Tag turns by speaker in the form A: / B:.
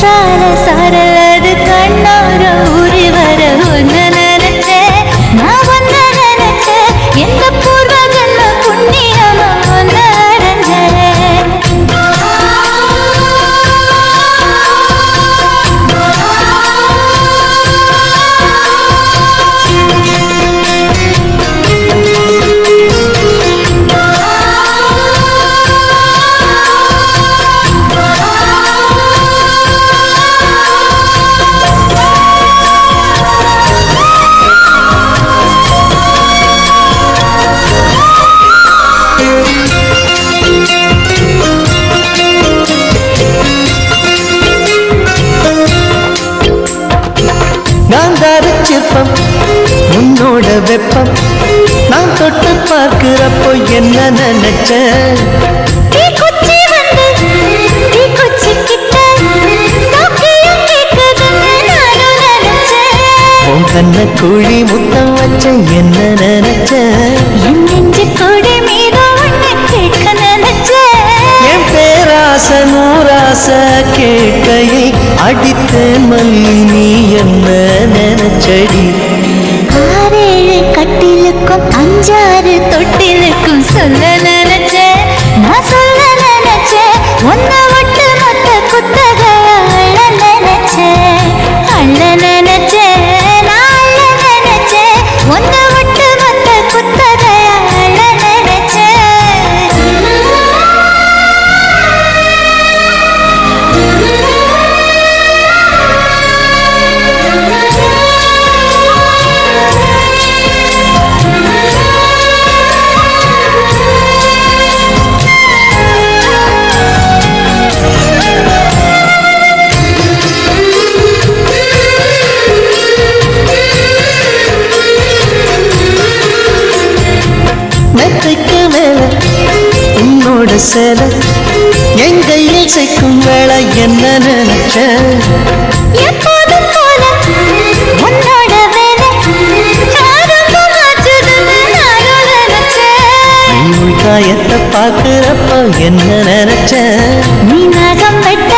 A: try to start
B: it தரிச்சிருப்பம் உன்னோட வெப்பம். நான் தொட்டு பார்க்கிறப்போ என்ன நினைச்ச? கண்ண குழி முத்தம் வச்ச என்ன நினைச்ச?
A: என் நெஞ்சு கொடி மீது கேட்க நினைச்சேன்.
B: என் பேராச நூராச கேட்கையை அடித்த மல்லி என்ன நினைச்சடி.
A: ஆறேழு கட்டிலுக்கும் அஞ்சாறு தொட்டிலுக்கும் சொல்லல. ஆரம்ப மாற்றுதுன்னு நானும் நினைச்சேன்.
B: நீ உள் காயத்தை பார்க்கிறப்போ என்ன நினைச்ச?
A: நீ நகம் வெட்ட